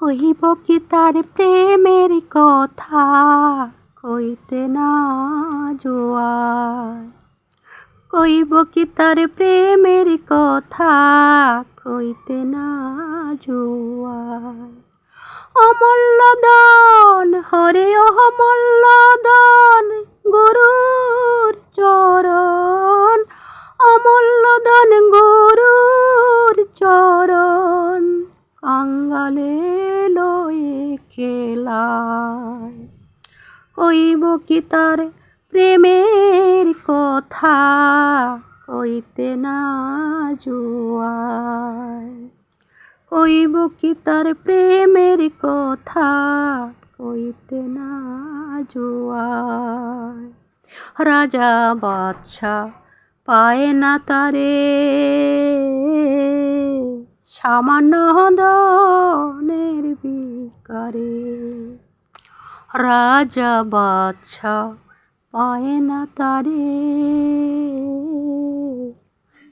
কহিব কি তার প্রেমের কথা? কইতে না জোয়ার কইব কি তার প্রেমের কথা? কইতে না জোয়ার অমূল্য দান, হরে অমূল্য গুরুর কইব কি তার প্রেমের কথা? কইতে না জুয়ায়। কইব কি তার প্রেমের কথা? কইতে না জুয়ায়। রাজা বাদশা পায় না তারে। সামান্য দনের বিকারে। রাজা বাদশা পায় না তারে।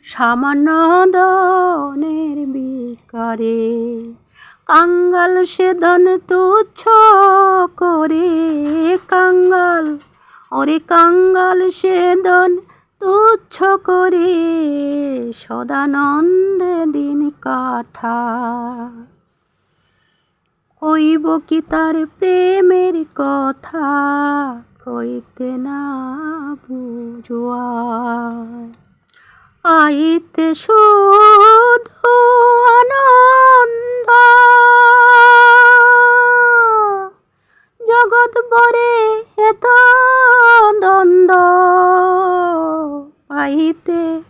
সামান্য দনের বিকারে কাঙ্গাল সে দন তুচ্ছ করে। কাঙ্গাল, ওরে কাঙ্গাল সে দন তুচ্ছ করে। সদানন্দে দিন কাঠা কইব কি তার প্রেমের কথা? কইতে না বুঝুয়ায় পাইতে শুধু আনন্দ। জগৎ বরে এত দ্বন্দ্ব। পাইতে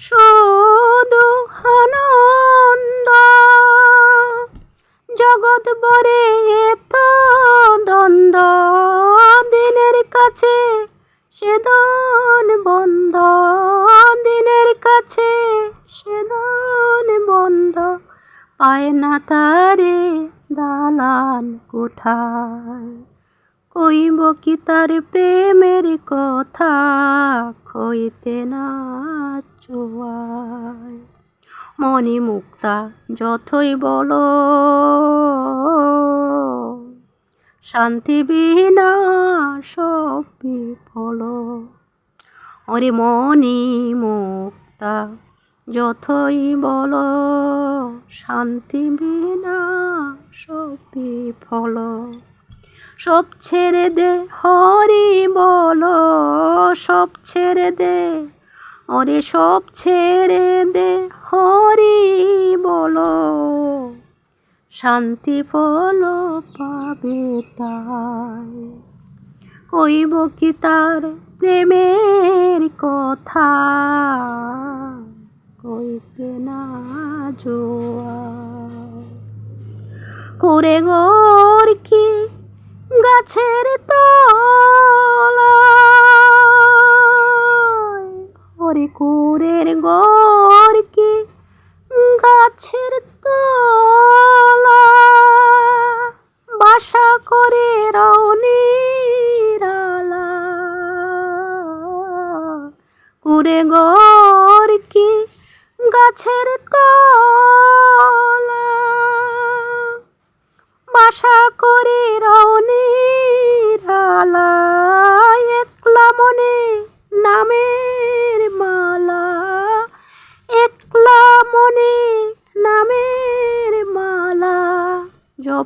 শুধু আনন্দ। জগৎ বরে এত দ্বন্দ্ব, দিনের কাছে সেদন বন্ধ, দিনের কাছে সেদন বন্ধ। পায় না তারে দালান কোঠায়। কইব কি তার প্রেমের কথা কইতে না চোয়ায়। মনি মুক্তা যতই বল। শান্তি বিনা সব বিফল। ওরে মনি মুক্তা যতই বল। শান্তি বিনা সব বিফল। সব ছেড়ে দে হরি বল। সব ছেড়ে দে ওরে সব ছেড়ে দে, হরি বলো। শান্তি ফল পাবে তাই। কইব কি তার প্রেমের কথা? কইতে না জোয়া। করে গোর কি গাছের তলায় গাছের তলা বাসা করে রৌনিরালা কুরে গর কি গাছের তলা বাসা করে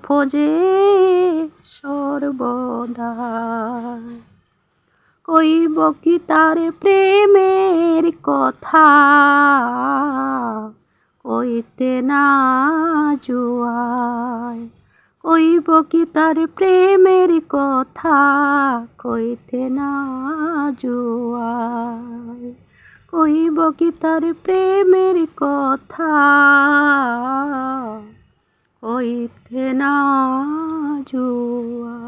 জপজে সর্বদা কইব কি তার প্রেমের কথা? কইতে না জুয়ায়। কইব কি তার প্রেমের কথা? কইতে না জুয়ায়। কইব কি তার প্রেমের কথা? কইতে না জুয়া